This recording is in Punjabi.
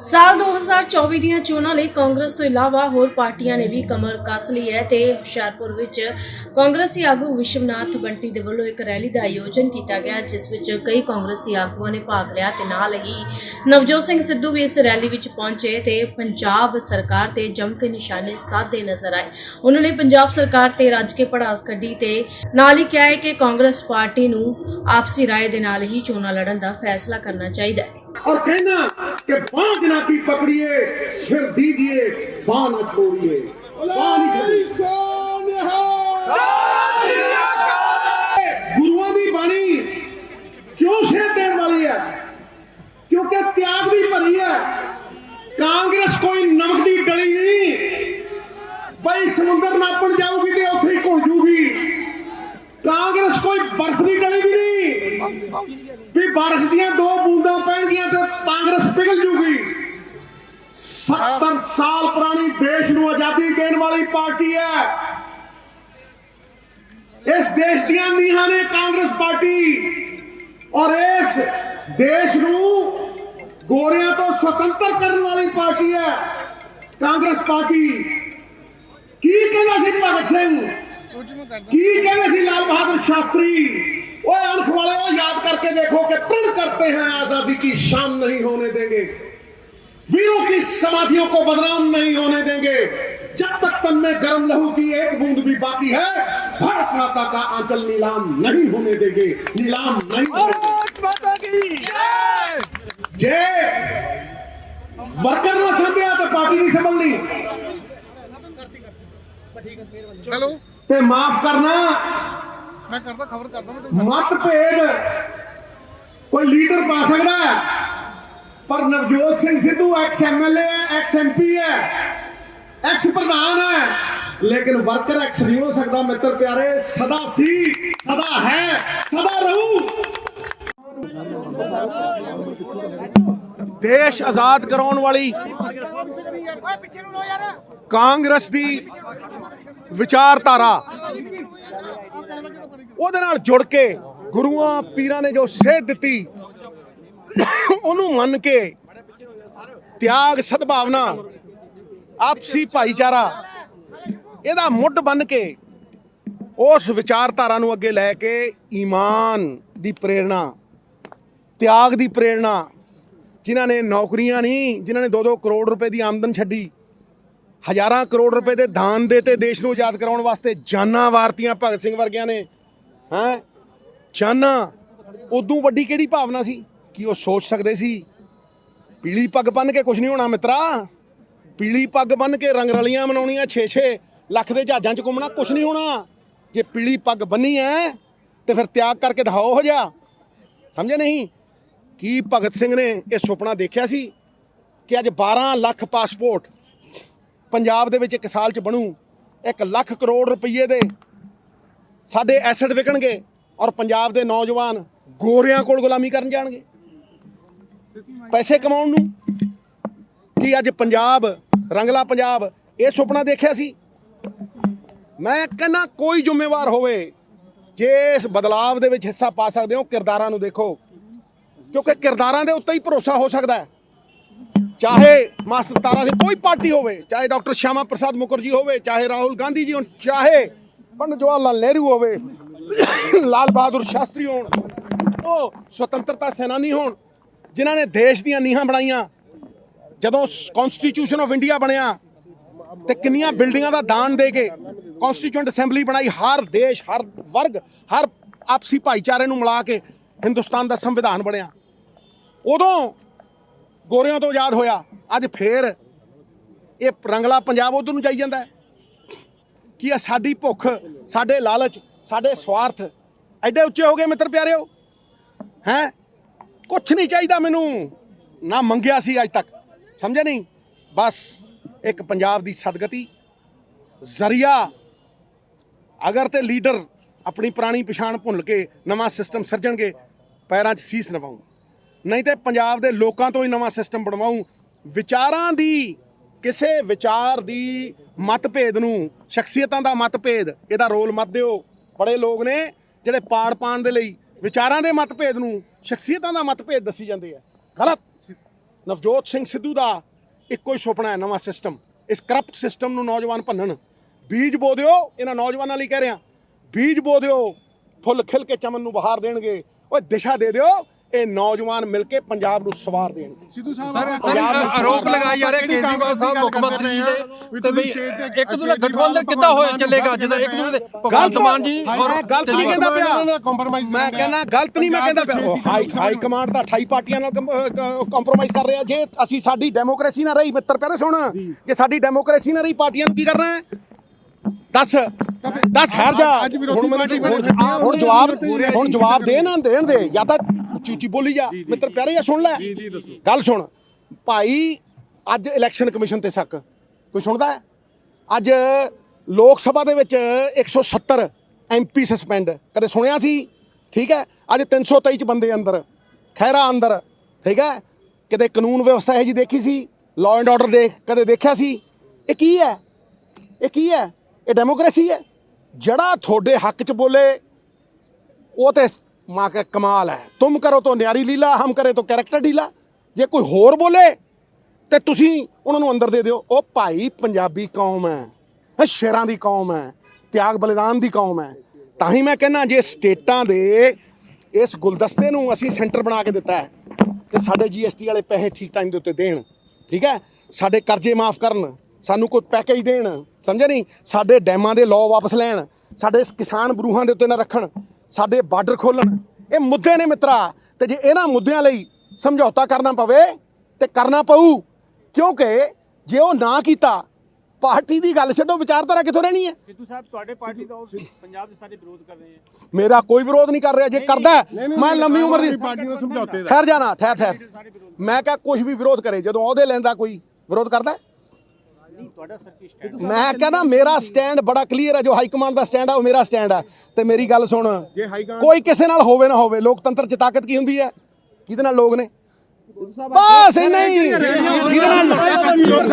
ਸਾਲ 2024 ਦੀਆਂ ਚੋਣਾਂ ਲਈ ਕਾਂਗਰਸ ਤੋਂ ਇਲਾਵਾ ਹੋਰ ਪਾਰਟੀਆਂ ਨੇ ਵੀ ਕਮਰ ਕੱਸ ਲਈ ਹੈ ਤੇ ਹੁਸ਼ਿਆਰਪੁਰ ਵਿੱਚ ਕਾਂਗਰਸੀ ਆਗੂ ਵਿਸ਼ਵਨਾਥ ਬੰਟੀ ਦੇ ਵੱਲੋਂ ਇੱਕ ਰੈਲੀ ਦਾ ਆਯੋਜਨ ਕੀਤਾ ਗਿਆ, ਜਿਸ ਵਿੱਚ ਕਈ ਕਾਂਗਰਸੀ ਆਗੂਆਂ ਨੇ ਭਾਗ ਲਿਆ ਤੇ ਨਾਲ ਹੀ ਨਵਜੋਤ ਸਿੰਘ ਸਿੱਧੂ ਵੀ ਇਸ ਰੈਲੀ ਵਿੱਚ ਪਹੁੰਚੇ ਤੇ ਪੰਜਾਬ ਸਰਕਾਰ ਤੇ ਜੰਮ ਕੇ ਨਿਸ਼ਾਨੇ ਸਾਧੇ ਨਜ਼ਰ ਆਏ। ਉਹਨਾਂ ਨੇ ਪੰਜਾਬ ਸਰਕਾਰ ਤੇ ਰੱਜ ਕੇ ਪੜਾਸ ਕੱਢੀ ਤੇ ਨਾਲ ਹੀ ਕਿਹਾ ਹੈ ਕਿ ਕਾਂਗਰਸ ਪਾਰਟੀ ਨੂੰ ਆਪਸੀ ਰਾਏ ਦੇ ਨਾਲ ਹੀ ਚੋਣਾਂ ਲੜਨ ਦਾ ਫੈਸਲਾ ਕਰਨਾ ਚਾਹੀਦਾ ਹੈ। और कहना कि बांध ना की पकड़िए सिर दीजिए बाँ न छोड़िए गुरुओं की बाणी क्यों शेर देने वाली है क्योंकि त्याग भी भरी है कांग्रेस कोई नमक की गली नहीं भाई समुद्र नापन जाऊगी तो उसे ही घुल जूगी कांग्रेस कोई बर्फ की गली भी नहीं भी बारिश दिया दो सत्तर साल पुरानी देश में आज़ादी देने वाली पार्टी है। इस देश दिया नीहान कांग्रेस पार्टी, और इस देश गोरिया तो स्वतंत्र करने वाली पार्टी है, कांग्रेस पार्टी। की कहना सी भगत सिंह? की कहने सी लाल बहादुर शास्त्री? वो अर्थ वाले वो याद करके देखो कि प्रण करते हैं आज़ादी की शाम नहीं होने देंगे। वीरों की समाधियों को बदनाम नहीं होने देंगे जब तक तन में गर्म लहू की एक बूंद भी बाकी है भारत माता का आंचल नीलाम नहीं होने देंगे नीलाम नहीं होने देंगे। माता की जे वर्कर ना संभ्या तो पार्टी नहीं संभलनी ਹੈਲੋ ते माफ करना ਮੈਂ ਕਰਦਾ ਖਬਰ ਕਰਦਾ ਮੈਂ ਮਤਭੇਦ ਕੋਈ ਲੀਡਰ ਪਾ ਸਕਦਾ ਹੈ ਪਰ ਨਵਜੋਤ ਸਿੰਘ ਸਿੱਧੂ ਐਕਸ ਐਮਐਲਏ ਹੈ ਐਕਸ ਐਮਪੀ ਹੈ। ਐਕਸ ਪ੍ਰਧਾਨ ਹੈ। ਲੇਕਿਨ ਵਰਕਰ ਐਕਸ ਨਹੀਂ ਹੋ ਸਕਦਾ, ਮਿੱਤਰ ਪਿਆਰੇ। ਸਦਾ ਸੀ, ਸਦਾ ਹੈ, ਸਦਾ ਰਹੂ। ਦੇਸ਼ ਆਜ਼ਾਦ ਕਰਾਉਣ ਵਾਲੀ ਕਾਂਗਰਸ ਦੀ ਵਿਚਾਰਧਾਰਾ। ਉਹਦੇ ਨਾਲ ਜੁੜ ਕੇ ਗੁਰੂਆਂ, ਪੀਰਾਂ ਨੇ ਜੋ ਸੇਧ ਦਿੱਤੀ ਉਹਨੂੰ ਮੰਨ ਕੇ ਤਿਆਗ, ਸਦਭਾਵਨਾ, ਆਪਸੀ ਭਾਈਚਾਰਾ, ਇਹਦਾ ਮੁੱਢ ਬਣ ਕੇ ਉਸ ਵਿਚਾਰਧਾਰਾ ਨੂੰ ਅੱਗੇ ਲੈ ਕੇ ਈਮਾਨ ਦੀ ਪ੍ਰੇਰਣਾ, ਤਿਆਗ ਦੀ ਪ੍ਰੇਰਣਾ, ਜਿਨ੍ਹਾਂ ਨੇ ਨੌਕਰੀਆਂ ਨਹੀਂ, ਜਿਨ੍ਹਾਂ ਨੇ 2-2 ਕਰੋੜ ਰੁਪਏ ਦੀ ਆਮਦਨ ਛੱਡੀ, ਹਜ਼ਾਰਾਂ ਕਰੋੜ ਰੁਪਏ ਦੇ ਦਾਨ ਦੇ ਤੇ ਦੇਸ਼ ਨੂੰ ਆਜ਼ਾਦ ਕਰਾਉਣ ਵਾਸਤੇ ਜਾਨਾਂ ਵਾਰਤੀਆਂ ਭਗਤ ਸਿੰਘ ਵਰਗਿਆਂ ਨੇ, ਹੈ? ਜਾਨਾਂ, ਉਦੋਂ ਵੱਡੀ ਕਿਹੜੀ ਭਾਵਨਾ ਸੀ? ਕੀ ਉਹ ਸੋਚ ਸਕਦੇ ਸੀ? ਪੀਲੀ ਪੱਗ ਬੰਨ ਕੇ ਕੁਝ ਨਹੀਂ ਹੋਣਾ ਮਿੱਤਰਾ। ਪੀਲੀ ਪੱਗ ਬੰਨ ਕੇ ਰੰਗ ਰਲੀਆਂ ਮਨਾਉਣੀਆਂ 6-6 ਲੱਖ ਦੇ ਜਹਾਜ਼ਾਂ 'ਚ ਘੁੰਮਣਾ ਕੁਝ ਨਹੀਂ ਹੋਣਾ। ਜੇ ਪੀਲੀ ਪੱਗ ਬੰਨੀ ਐ, ਤੇ ਫਿਰ ਤਿਆਗ ਕਰਕੇ ਦਿਖਾਓ ਹੋ ਜਾ ਸਮਝੇ ਨਹੀਂ? ਕੀ ਭਗਤ ਸਿੰਘ ਨੇ ਇਹ ਸੁਪਨਾ ਦੇਖਿਆ ਸੀ ਕਿ ਅੱਜ 12 ਲੱਖ ਪਾਸਪੋਰਟ ਪੰਜਾਬ ਦੇ ਵਿੱਚ ਇੱਕ ਸਾਲ 'ਚ ਬਣੂ 1 ਲੱਖ ਕਰੋੜ ਰੁਪਏ ਦੇ ਸਾਡੇ ਐਸੈਟ ਵਿਕਣਗੇ ਔਰ ਪੰਜਾਬ ਦੇ ਨੌਜਵਾਨ ਗੋਰਿਆਂ ਕੋਲ ਗੁਲਾਮੀ ਕਰਨ ਜਾਣਗੇ? ਪੈਸੇ ਕਮਾਉਣ ਨੂੰ? ਕੀ ਅੱਜ ਪੰਜਾਬ, ਰੰਗਲਾ ਪੰਜਾਬ, ਇਹ ਸੁਪਨਾ ਦੇਖਿਆ ਸੀ? ਮੈਂ ਕਹਿੰਦਾ ਕੋਈ ਜ਼ਿੰਮੇਵਾਰ ਹੋਵੇ, ਜੇ ਇਸ ਬਦਲਾਵ ਦੇ ਵਿੱਚ ਹਿੱਸਾ ਪਾ ਸਕਦੇ ਹੋ, ਕਿਰਦਾਰਾਂ ਨੂੰ ਦੇਖੋ। ਕਿਉਂਕਿ ਕਿਰਦਾਰਾਂ ਦੇ ਉੱਤੇ ਹੀ ਭਰੋਸਾ ਹੋ ਸਕਦਾ ਹੈ। ਚਾਹੇ ਮਾਸਟਰ ਤਾਰਾ ਸਿੰਘ ਕੋਈ ਪਾਰਟੀ ਹੋਵੇ, ਚਾਹੇ ਡਾਕਟਰ ਸ਼ਿਆਮਾ ਪ੍ਰਸਾਦ ਮੁਖਰਜੀ ਹੋਵੇ, ਚਾਹੇ ਰਾਹੁਲ ਗਾਂਧੀ ਜੀ ਹੋਣ, ਚਾਹੇ ਪੰਡਿਤ ਜਵਾਹਰ ਲਾਲ ਨਹਿਰੂ ਹੋਵੇ, ਲਾਲ ਬਹਾਦੁਰ ਸ਼ਾਸਤਰੀ ਹੋਣ, ਉਹ ਸੁਤੰਤਰਤਾ ਸੈਨਾਨੀ ਹੋਣ ਜਿਨ੍ਹਾਂ ਨੇ ਦੇਸ਼ ਦੀਆਂ ਨੀਹਾਂ ਬਣਾਈਆਂ, ਜਦੋਂ ਕਨਸਟੀਟਿਊਸ਼ਨ ਆਫ ਇੰਡੀਆ ਬਣਿਆ ਤੇ ਕਿੰਨੀਆਂ ਬਿਲਡਿੰਗਾਂ ਦਾ ਦਾਨ ਦੇ ਕੇ ਕਨਸਟੀਟਿਊਐਂਟ ਅਸੈਂਬਲੀ ਬਣਾਈ, ਹਰ ਦੇਸ਼, ਹਰ ਵਰਗ, ਹਰ ਆਪਸੀ ਭਾਈਚਾਰੇ ਨੂੰ ਮਿਲਾ ਕੇ ਹਿੰਦੁਸਤਾਨ ਦਾ ਸੰਵਿਧਾਨ ਬਣਿਆ। ਉਦੋਂ ਗੋਰਿਆਂ ਤੋਂ ਆਜ਼ਾਦ ਹੋਇਆ, ਅੱਜ ਫੇਰ ਇਹ ਰੰਗਲਾ ਪੰਜਾਬ ਉਧਰ ਨੂੰ ਜਾਈ ਜਾਂਦਾ ਹੈ। ਕੀ ਇਹ ਸਾਡੀ ਭੁੱਖ, ਸਾਡੇ ਲਾਲਚ, ਸਾਡੇ ਸਵਾਰਥ ਐਡੇ ਉੱਚੇ ਹੋ ਗਏ ਮਿੱਤਰ ਪਿਆਰਿਓ? ਹੈ? ਕੁਝ ਨਹੀਂ ਚਾਹੀਦਾ ਮੈਨੂੰ। ਨਾ ਮੰਗਿਆ ਸੀ ਅੱਜ ਤੱਕ। ਸਮਝਿਆ ਨਹੀਂ? ਬਸ ਇੱਕ ਪੰਜਾਬ ਦੀ ਸਦਗਤੀ, ਜ਼ਰੀਆ। ਅਗਰ ਤੇ ਲੀਡਰ ਆਪਣੀ ਪੁਰਾਣੀ ਪਛਾਣ ਭੁੱਲ ਕੇ ਨਵਾਂ ਸਿਸਟਮ ਸਿਰਜਣਗੇ, ਪੈਰਾਂ 'ਚ ਸੀਸ ਨਵਾਉਂ ਨਹੀਂ ਤੇ ਪੰਜਾਬ ਦੇ ਲੋਕਾਂ ਤੋਂ ਹੀ ਨਵਾਂ ਸਿਸਟਮ ਬਣਵਾਉਂ ਵਿਚਾਰਾਂ ਦੀ, ਕਿਸੇ ਵਿਚਾਰ ਦੀ ਮਤਭੇਦ ਨੂੰ, ਸ਼ਖਸੀਅਤਾਂ ਦਾ ਮਤਭੇਦ, ਇਹਦਾ ਰੋਲ ਮਤ ਦਿਓ। ਬੜੇ ਲੋਕ ਨੇ ਜਿਹੜੇ ਪਾੜ ਪਾਣ ਦੇ ਲਈ ਵਿਚਾਰਾਂ ਦੇ ਮਤਭੇਦ ਨੂੰ ਸ਼ਖਸੀਅਤਾਂ ਦਾ ਮਤਭੇਦ ਦੱਸੀ ਜਾਂਦੇ ਆ ਗਲਤ। ਨਵਜੋਤ ਸਿੰਘ ਸਿੱਧੂ ਦਾ ਇੱਕੋ ਹੀ ਸੁਪਨਾ ਹੈ, ਨਵਾਂ ਸਿਸਟਮ ਇਸ ਕਰਪਟ ਸਿਸਟਮ ਨੂੰ ਨੌਜਵਾਨ ਭੰਨਣ। ਬੀਜ ਬੋ ਦਿਓ ਇਹਨਾਂ ਨੌਜਵਾਨਾਂ ਲਈ ਕਹਿ ਰਿਹਾ। ਬੀਜ ਬੋ ਦਿਓ ਫੁੱਲ ਖਿਲ ਕੇ ਚਮਨ ਨੂੰ ਬਹਾਰ ਦੇਣਗੇ। ਓਏ ਦਿਸ਼ਾ ਦੇ ਦਿਓ। ਇਹ ਨੌਜਵਾਨ ਮਿਲ ਕੇ ਪੰਜਾਬ ਨੂੰ ਸਵਾਰ ਦੇਣਗੇ ਸਿੱਧੂ ਸਾਹਿਬ ਆਰੋਪ ਲਗਾਏ ਜਾ ਰਹੇ ਕੇਜਰੀਵਾਲ ਸਾਹਿਬ ਮੁੱਖ ਮੰਤਰੀ ਜੀ ਦੇ ਤੇ ਬਈ ਇੱਕ ਦੂਜੇ ਗਠਬੰਧਨ ਕਿੱਦਾਂ ਹੋਏ ਚੱਲੇਗਾ? ਜਦੋਂ ਇੱਕ ਦੂਜੇ ਦੇ ਭਗਵੰਤ ਮਾਨ ਜੀ ਔਰ ਮੈਂ ਗਲਤ ਨਹੀਂ ਕਹਿੰਦਾ ਪਿਆ। ਕੰਪਰੋਮਾਈਜ਼ ਮੈਂ ਕਹਿੰਦਾ ਗਲਤ ਨਹੀਂ ਮੈਂ ਕਹਿੰਦਾ ਪਿਆ। ਹਾਈ ਹਾਈ ਕਮਾਂਡ ਤਾਂ 28 ਪਾਰਟੀਆਂ ਨਾਲ ਕੰਪਰੋਮਾਈਜ਼ ਕਰ ਰਿਹਾ। ਜੇ ਅਸੀਂ ਸਾਡੀ ਡੈਮੋਕ੍ਰੇਸੀ ਨਾ ਰਹੀ ਮਿੱਤਰ ਪਿਆਰੇ ਸੁਣ ਜੇ। ਸਾਡੀ ਡੈਮੋਕ੍ਰੇਸੀ ਨਾ ਰਹੀ ਪਾਰਟੀਆਂ ਨੂੰ ਕੀ ਕਰਨਾ ਹੈ? ਦੱਸ। ਦੱਸ ਠਹਿਰ ਜਾ। ਹੁਣ ਜਵਾਬ ਹੁਣ ਜਵਾਬ ਦੇ ਨਾ ਦੇਣ ਦੇ ਜਾਂ ਤਾਂ ਉੱਚੀ ਉੱਚੀ ਬੋਲੀ ਜਾ ਮਿੱਤਰ ਪਿਆਰੇ ਆ ਸੁਣ ਲੈ। ਗੱਲ ਸੁਣ। ਭਾਈ ਅੱਜ ਇਲੈਕਸ਼ਨ ਕਮਿਸ਼ਨ ਤੇ ਸ਼ੱਕ। ਕੋਈ ਸੁਣਦਾ ਹੈ? ਅੱਜ ਲੋਕ ਸਭਾ ਦੇ ਵਿੱਚ 170 ਐਮਪੀ ਸਸਪੈਂਡ ਕਦੇ ਸੁਣਿਆ ਸੀ? ਠੀਕ ਹੈ? ਅੱਜ 323 ਚ ਬੰਦੇ ਅੰਦਰ। ਖੈਰਾ ਅੰਦਰ। ਠੀਕ ਹੈ? ਕਿਤੇ ਕਾਨੂੰਨ ਵਿਵਸਥਾ ਇਹ ਜੀ ਦੇਖੀ ਸੀ? ਲਾਅ ਐਂਡ ਆਰਡਰ ਦੇਖ ਕਦੇ ਦੇਖਿਆ ਸੀ? ਇਹ ਕੀ ਹੈ? ਇਹ ਕੀ ਹੈ? ਇਹ ਡੈਮੋਕ੍ਰੇਸੀ ਹੈ? ਜਿਹੜਾ ਤੁਹਾਡੇ ਹੱਕ ਚ ਬੋਲੇ ਉਹ ਤੇ ਮਾਂ का ਕਮਾਲ ਹੈ। ਤੁਮ ਕਰੋ ਤਾਂ ਨਿਆਰੀ ਲੀਲਾ, ਹਮ ਕਰੇ ਤਾਂ ਕੈਰੈਕਟਰ ਢੀਲਾ। ਜੇ ਕੋਈ ਹੋਰ ਬੋਲੇ, ਤੇ ਤੁਸੀਂ ਉਹਨਾਂ ਨੂੰ ਅੰਦਰ ਦੇ ਦਿਓ। ਉਹ ਭਾਈ ਪੰਜਾਬੀ ਕੌਮ ਹੈ ਸ਼ੇਰਾਂ ਦੀ ਕੌਮ ਹੈ, ਤਿਆਗ ਬਲੀਦਾਨ ਦੀ ਕੌਮ ਹੈ। ਤਾਂ ਹੀ ਮੈਂ ਕਹਿੰਦਾ, ਜੇ ਸਟੇਟਾਂ ਦੇ ਇਸ ਗੁਲਦਸਤੇ ਨੂੰ ਅਸੀਂ ਸੈਂਟਰ ਬਣਾ ਕੇ ਦਿੱਤਾ ਹੈ, ਤੇ ਸਾਡੇ ਜੀਐਸਟੀ ਵਾਲੇ ਪੈਸੇ ਠੀਕ ਟਾਈਮ ਦੇ ਉੱਤੇ ਦੇਣ, ਠੀਕ ਹੈ? ਸਾਡੇ ਕਰਜ਼ੇ ਮਾਫ ਕਰਨ, ਸਾਨੂੰ ਕੋਈ ਪੈਕੇਜ ਦੇਣ, ਸਮਝਿਆ ਨਹੀਂ? ਸਾਡੇ ਡੈਮਾਂ ਦੇ ਲਾਅ ਵਾਪਸ ਲੈਣ, ਸਾਡੇ ਕਿਸਾਨ ਬਰੂਹਾਂ ਦੇ ਉੱਤੇ ਨਾ ਰੱਖਣ ਸਾਡੇ ਬਾਰਡਰ ਖੋਲਣ। ਇਹ ਮੁੱਦੇ ਨੇ ਮਿੱਤਰਾ ਤੇ ਜੇ ਇਹਨਾਂ ਮੁੱਦਿਆਂ ਲਈ ਸਮਝੌਤਾ ਕਰਨਾ ਪਵੇ ਤੇ ਕਰਨਾ ਪਊ। ਕਿਉਂਕਿ ਜੇ ਉਹ ਨਾ ਕੀਤਾ ਪਾਰਟੀ ਦੀ ਗੱਲ ਛੱਡੋ ਵਿਚਾਰਧਾਰਾ ਕਿੱਥੋਂ ਰਹਿਣੀ ਹੈ? ਸਿੱਧੂ ਸਾਹਿਬ ਤੁਹਾਡੇ ਪਾਰਟੀ ਦਾ ਉਹ ਪੰਜਾਬ ਦੇ ਸਾਰੇ ਵਿਰੋਧ ਕਰ ਰਹੇ ਹੈ। ਮੇਰਾ ਕੋਈ ਵਿਰੋਧ ਨਹੀਂ ਕਰ ਰਿਹਾ ਜੇ ਕਰਦਾ ਮੈਂ ਲੰਮੀ ਉਮਰ ਦੀ ਪਾਰਟੀ ਨੂੰ ਸਮਝੌਤੇ ਦਾ। ਠਹਿਰ ਜਾਣਾ ਠਹਿਰ ਠਹਿਰ। ਮੈਂ ਕਿਹਾ ਕੁਝ ਵੀ ਵਿਰੋਧ ਕਰੇ ਜਦੋਂ ਅਹੁਦੇ ਲੈਂਦਾ ਕੋਈ ਵਿਰੋਧ ਕਰਦਾ ਹੈ? ਤੁਹਾਡਾ ਸੱਚੀ ਸਟੈਂਡ ਮੈਂ ਕਹਿੰਦਾ ਮੇਰਾ ਸਟੈਂਡ ਬੜਾ ਕਲੀਅਰ ਹੈ ਜੋ ਹਾਈ ਕਮਾਂਡ ਦਾ ਸਟੈਂਡ ਹੈ ਉਹ ਮੇਰਾ ਸਟੈਂਡ ਹੈ ਤੇ ਮੇਰੀ ਗੱਲ ਸੁਣ ਕੋਈ ਕਿਸੇ ਨਾਲ ਹੋਵੇ ਨਾ ਹੋਵੇ ਲੋਕਤੰਤਰ ਚ ਤਾਕਤ ਕੀ ਹੁੰਦੀ ਹੈ? ਕਿਹਦੇ ਨਾਲ ਲੋਕ ਨੇ? ਬਸ ਇੰਨਾ ਹੀ। ਜਿਹਦੇ ਨਾਲ